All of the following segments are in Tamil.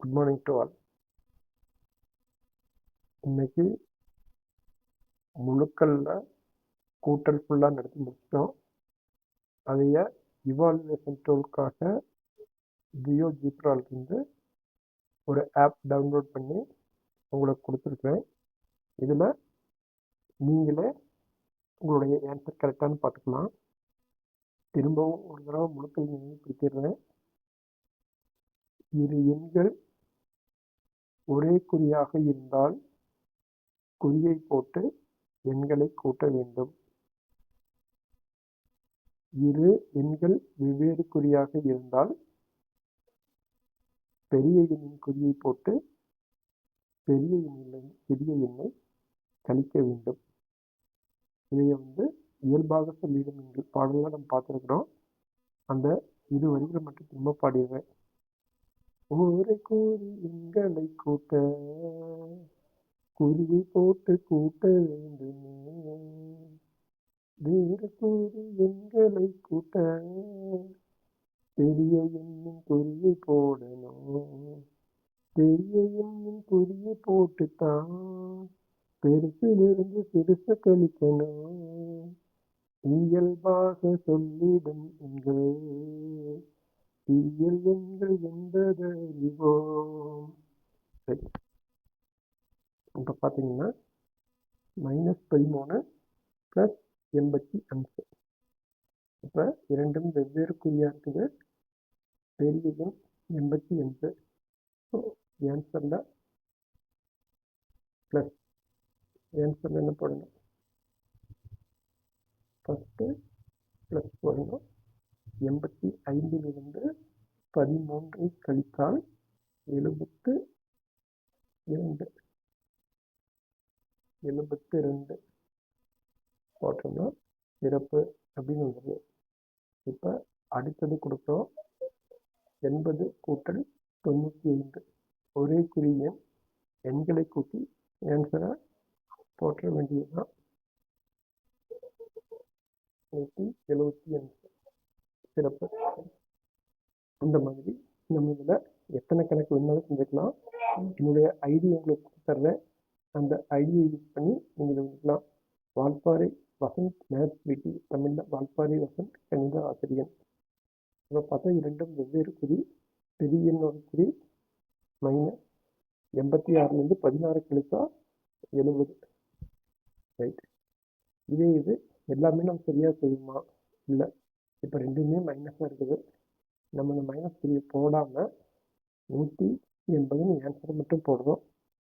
குட் மார்னிங் டு ஆல் இன்னைக்கு முழுக்கல்ல கூட்டல் ஃபுல்லாக நடத்தி முடிச்சிட்டோம். அதைய இவால்வேஷன் டூலுக்காக ஜியோ ஜிப்ராலிருந்து ஒரு ஆப் டவுன்லோட் பண்ணி உங்களுக்கு கொடுத்துருக்குறேன். இதில் நீங்களே உங்களுடைய ஆன்சர் கரெக்டானு பார்த்துக்கலாம். திரும்பவும் ஒரு தடவை முழுக்கல் நினைவுபடுத்திடுறேன் இரு எண்கள் ஒரே குறியாக இருந்தால் குறியை போட்டு எண்களை கூட்ட வேண்டும். இரு எண்கள் வெவ்வேறு குறியாக இருந்தால் பெரிய எண்ணின் குறியை போட்டு பெரிய எண்ணிலை சிறிய எண்ணை கழிக்க வேண்டும். இதை வந்து இயல்பாக சொல்லிடும் என்று பாடலாம் நம்ம பார்த்துருக்குறோம். அந்த இரு வரிகளை மட்டும் திரும்ப பாடிடுவேன் ஊரை கூறி எங்களை கூட்ட குருவி போட்டு கூட்ட வேண்டுமே. வேறு கூறி எங்களை கூட்ட பெரிய என்னும் குருவி போடணும். பெரிய என்னும் குருவி போட்டுத்தான் பெருசிலிருந்து சிறுச கழிக்கணும். இயல்பாக சொல்லிடும் எங்கள். இயல் எண்கள் என்பதறிவோம் சரி. இப்போ பார்த்தீங்கன்னா மைனஸ் பதிமூணு ப்ளஸ் எண்பத்தி அஞ்சு. இப்போ இரண்டும் வெவ்வேறு குறியாக இருக்குது. பெரிய எண் எண்பத்தி அஞ்சு. ஸோ ஆன்சரில் ப்ளஸ் ஆன்சரில் என்ன போடணும்? ஃபஸ்ட்டு ப்ளஸ் போடணும். எண்பத்தி ஐந்திலிருந்து பதிமூன்று கழித்தால் எழுபத்து இரண்டு. எழுபத்து ரெண்டு போட்டோம்னா சிறப்பு அப்படின்னு வந்துடுது இப்போ அடுத்தது கொடுத்தோம் எண்பது கூட்டல் தொண்ணூற்றி ஐந்து. ஒரே குறிய எண்களை கூட்டி ஆன்சரை போற்ற வேண்டியதுதான். நூற்றி எழுபத்தி அஞ்சு சிறப்பு. இந்த மாதிரி நம்ம இதில் எத்தனை கணக்கு வேணாலும் செஞ்சுக்கலாம். என்னுடைய ஐடி உங்களுக்கு கொடுத்துட்றேன் அந்த ஐடியை யூஸ் பண்ணி நீங்கள் இதை வந்துக்கலாம் வால்பாறை வசந்த் மேத்ஸ் பிடி தமிழில் வால்பாறை வசந்த் கணித ஆசிரியன். இப்போ பார்த்தா இரண்டும் வெவ்வேறு குறி பெரிய எண்ணோட குறி மைனஸ் எண்பத்தி ஆறுலேருந்து பதினாறு கழித்தா எழுபது. ரைட் இதே இது எல்லாமே நம்ம சரியாக செய்யுமா இல்லை. இப்போ ரெண்டுமே மைனஸாக இருக்குது. நம்ம இந்த மைனஸ் குறியை போடாமல் நூற்றி எண்பதுன்னு ஆன்சர் மட்டும் போடுறோம்.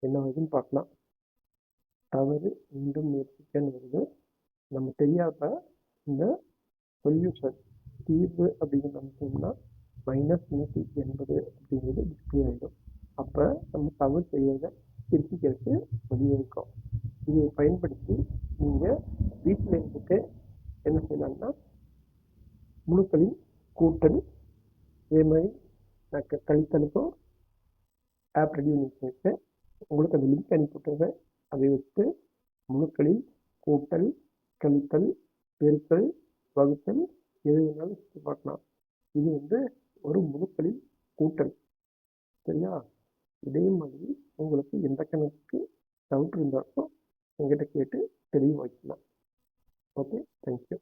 என்ன வருதுன்னு பார்க்கலாம். தவறு மீண்டும் முயற்சிக்கன்னு வருது. நம்ம தெரியாத இந்த சொல்யூஷன் தீர்வு அப்படின்னு நினச்சோம்னா மைனஸ் நூற்றி எண்பது அப்படிங்கிறது டிஸ்பிளே ஆகிடும் அப்போ நம்ம தவறு செய்கிறத திருப்பிக்கிறதுக்கு வழிவகுக்கும் இதை பயன்படுத்தி நீங்கள் வீட்டில் இருந்துட்டு என்ன செய்யலாம்னா முழுக்களின் கூட்டல் இதே மாதிரி நான் க கழித்தலுக்கும் ஆப் ரெடி பண்ணி வச்சுருக்கேன் உங்களுக்கு அந்த லிங்க் அனுப்பி விட்டுருவேன் அதை வச்சு முழுக்களில் கூட்டல் கழித்தல் பெருக்கல் வகுத்தல் எது வேணாலும் சுற்றி பார்க்கலாம். இது வந்து ஒரு முழுக்களில் கூட்டல். சரியா? இதே மாதிரி உங்களுக்கு எந்த கணக்கு டவுட் இருந்தாலும் எங்கிட்ட கேட்டு தெளிவாக்கலாம் ஓகே தேங்க்யூ